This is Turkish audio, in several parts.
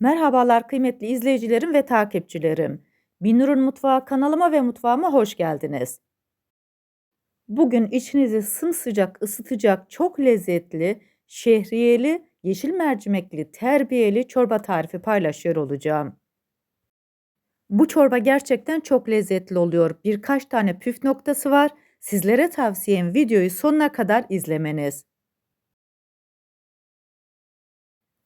Merhabalar kıymetli izleyicilerim ve takipçilerim. Binur'un Mutfağı kanalıma ve mutfağıma hoş geldiniz. Bugün içinizi sımsıcak ısıtacak çok lezzetli, şehriyeli, yeşil mercimekli, terbiyeli çorba tarifi paylaşıyor olacağım. Bu çorba gerçekten çok lezzetli oluyor. Birkaç tane püf noktası var. Sizlere tavsiyem videoyu sonuna kadar izlemeniz.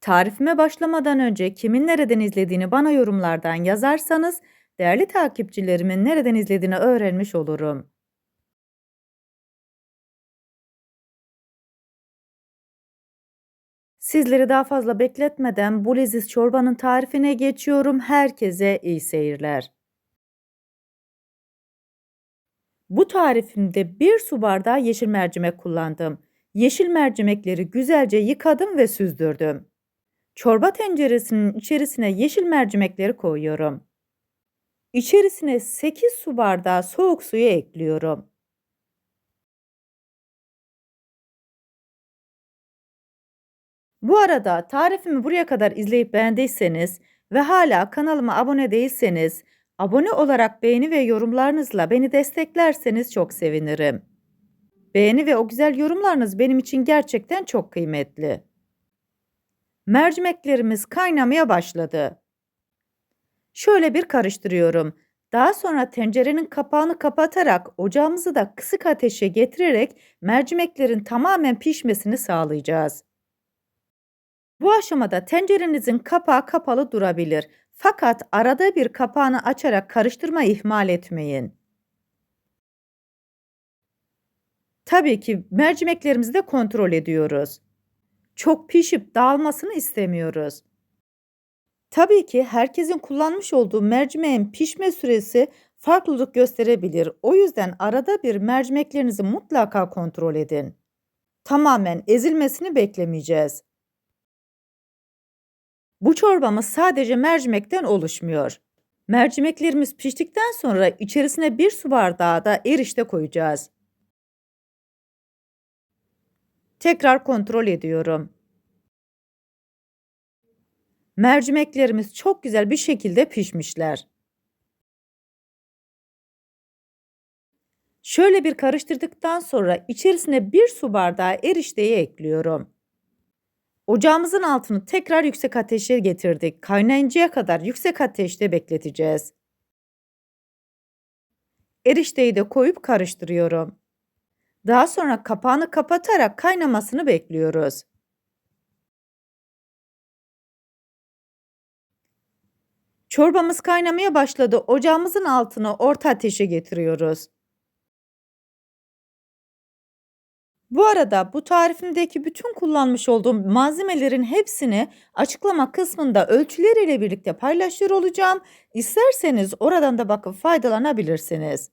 Tarifime başlamadan önce kimin nereden izlediğini bana yorumlardan yazarsanız değerli takipçilerimin nereden izlediğini öğrenmiş olurum. Sizleri daha fazla bekletmeden bu leziz çorbanın tarifine geçiyorum. Herkese iyi seyirler. Bu tarifimde bir su bardağı yeşil mercimek kullandım. Yeşil mercimekleri güzelce yıkadım ve süzdürdüm. Çorba tenceresinin içerisine yeşil mercimekleri koyuyorum. İçerisine 8 su bardağı soğuk suyu ekliyorum. Bu arada tarifimi buraya kadar izleyip beğendiyseniz ve hala kanalıma abone değilseniz abone olarak beğeni ve yorumlarınızla beni desteklerseniz çok sevinirim. Beğeni ve o güzel yorumlarınız benim için gerçekten çok kıymetli. Mercimeklerimiz kaynamaya başladı. Şöyle bir karıştırıyorum. Daha sonra tencerenin kapağını kapatarak ocağımızı da kısık ateşe getirerek mercimeklerin tamamen pişmesini sağlayacağız. Bu aşamada tencerenizin kapağı kapalı durabilir. Fakat arada bir kapağını açarak karıştırma ihmal etmeyin. Tabii ki mercimeklerimizi de kontrol ediyoruz. Çok pişip dağılmasını istemiyoruz. Tabii ki herkesin kullanmış olduğu mercimeğin pişme süresi farklılık gösterebilir. O yüzden arada bir mercimeklerinizi mutlaka kontrol edin. Tamamen ezilmesini beklemeyeceğiz. Bu çorbamız sadece mercimekten oluşmuyor. Mercimeklerimiz piştikten sonra içerisine bir su bardağı da erişte koyacağız. Tekrar kontrol ediyorum. Mercimeklerimiz çok güzel bir şekilde pişmişler. Şöyle bir karıştırdıktan sonra içerisine bir su bardağı erişteyi ekliyorum. Ocağımızın altını tekrar yüksek ateşe getirdik. Kaynayıncaya kadar yüksek ateşte bekleteceğiz. Erişteyi de koyup karıştırıyorum. Daha sonra kapağını kapatarak kaynamasını bekliyoruz. Çorbamız kaynamaya başladı. Ocağımızın altını orta ateşe getiriyoruz. Bu arada bu tarifimdeki bütün kullanmış olduğum malzemelerin hepsini açıklama kısmında ölçüleriyle birlikte paylaşıyor olacağım. İsterseniz oradan da bakıp faydalanabilirsiniz.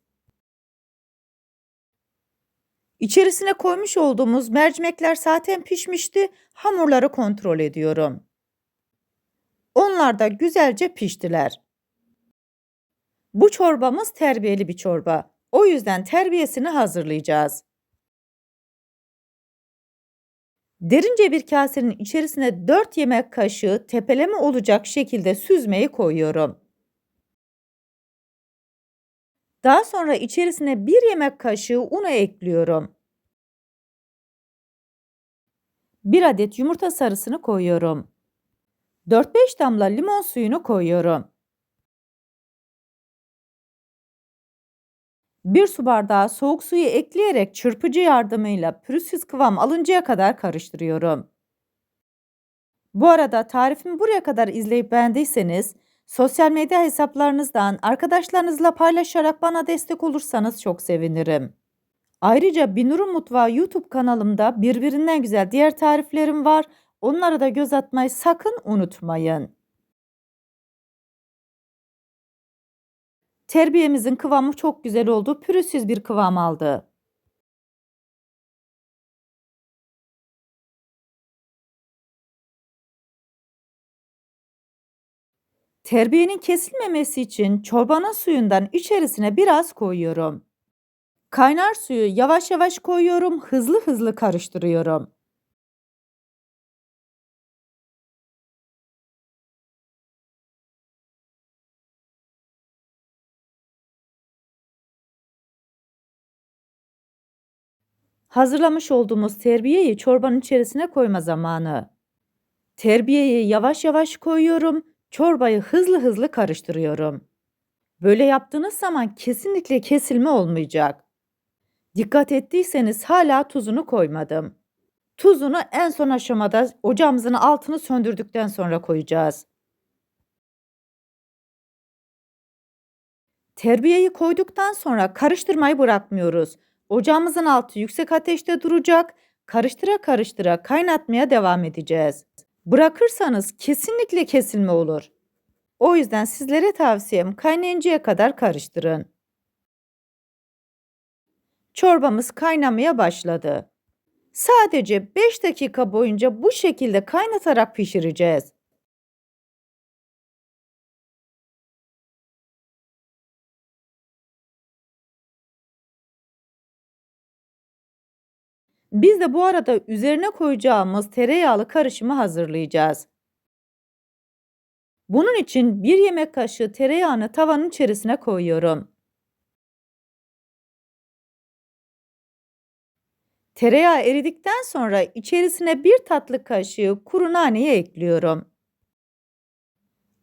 İçerisine koymuş olduğumuz mercimekler zaten pişmişti. Hamurları kontrol ediyorum. Onlar da güzelce piştiler. Bu çorbamız terbiyeli bir çorba. O yüzden terbiyesini hazırlayacağız. Derince bir kasenin içerisine 4 yemek kaşığı tepeleme olacak şekilde süzmeyi koyuyorum. Daha sonra içerisine 1 yemek kaşığı unu ekliyorum. 1 adet yumurta sarısını koyuyorum. 4-5 damla limon suyunu koyuyorum. 1 su bardağı soğuk suyu ekleyerek çırpıcı yardımıyla pürüzsüz kıvam alıncaya kadar karıştırıyorum. Bu arada tarifimi buraya kadar izleyip beğendiyseniz sosyal medya hesaplarınızdan arkadaşlarınızla paylaşarak bana destek olursanız çok sevinirim. Ayrıca Binur'un Mutfağı YouTube kanalımda birbirinden güzel diğer tariflerim var. Onlara da göz atmayı sakın unutmayın. Terbiyemizin kıvamı çok güzel oldu. Pürüzsüz bir kıvam aldı. Terbiyenin kesilmemesi için çorbanın suyundan içerisine biraz koyuyorum. Kaynar suyu yavaş yavaş koyuyorum, hızlı hızlı karıştırıyorum. Hazırlamış olduğumuz terbiyeyi çorbanın içerisine koyma zamanı. Terbiyeyi yavaş yavaş koyuyorum çorbayı hızlı hızlı karıştırıyorum. Böyle yaptığınız zaman kesinlikle kesilme olmayacak. Dikkat ettiyseniz hala tuzunu koymadım. Tuzunu en son aşamada ocağımızın altını söndürdükten sonra koyacağız. Terbiyeyi koyduktan sonra karıştırmayı bırakmıyoruz. Ocağımızın altı yüksek ateşte duracak. Karıştıra karıştıra kaynatmaya devam edeceğiz. Bırakırsanız kesinlikle kesilme olur. O yüzden sizlere tavsiyem kaynayıncaya kadar karıştırın. Çorbamız kaynamaya başladı. Sadece 5 dakika boyunca bu şekilde kaynatarak pişireceğiz. Biz de bu arada üzerine koyacağımız tereyağlı karışımı hazırlayacağız. Bunun için 1 yemek kaşığı tereyağını tavanın içerisine koyuyorum. Tereyağı eridikten sonra içerisine 1 tatlı kaşığı kuru naneyi ekliyorum.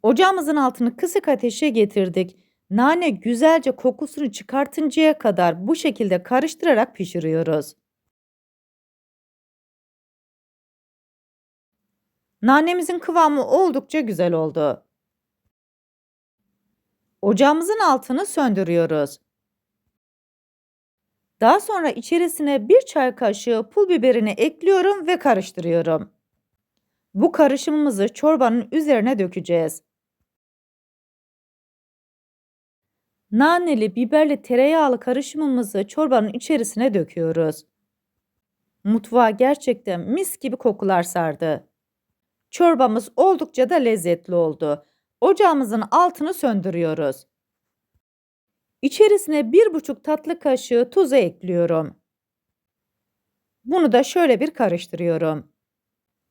Ocağımızın altını kısık ateşe getirdik. Nane güzelce kokusunu çıkartıncaya kadar bu şekilde karıştırarak pişiriyoruz. Nanemizin kıvamı oldukça güzel oldu. Ocağımızın altını söndürüyoruz. Daha sonra içerisine 1 çay kaşığı pul biberini ekliyorum ve karıştırıyorum. Bu karışımımızı çorbanın üzerine dökeceğiz. Naneli, biberli, tereyağlı karışımımızı çorbanın içerisine döküyoruz. Mutfağa gerçekten mis gibi kokular sardı. Çorbamız oldukça da lezzetli oldu. Ocağımızın altını söndürüyoruz. İçerisine 1,5 tatlı kaşığı tuzu ekliyorum. Bunu da şöyle bir karıştırıyorum.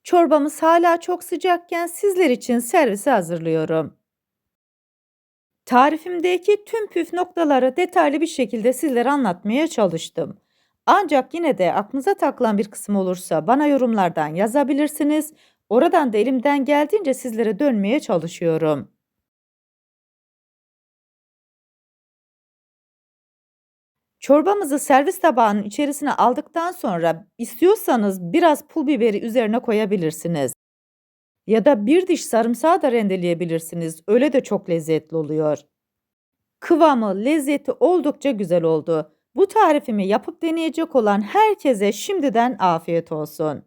Çorbamız hala çok sıcakken sizler için servise hazırlıyorum. Tarifimdeki tüm püf noktaları detaylı bir şekilde sizlere anlatmaya çalıştım. Ancak yine de aklınıza takılan bir kısım olursa bana yorumlardan yazabilirsiniz. Oradan da elimden geldiğince sizlere dönmeye çalışıyorum. Çorbamızı servis tabağının içerisine aldıktan sonra istiyorsanız biraz pul biberi üzerine koyabilirsiniz. Ya da bir diş sarımsağı da rendeleyebilirsiniz. Öyle de çok lezzetli oluyor. Kıvamı, lezzeti oldukça güzel oldu. Bu tarifimi yapıp deneyecek olan herkese şimdiden afiyet olsun.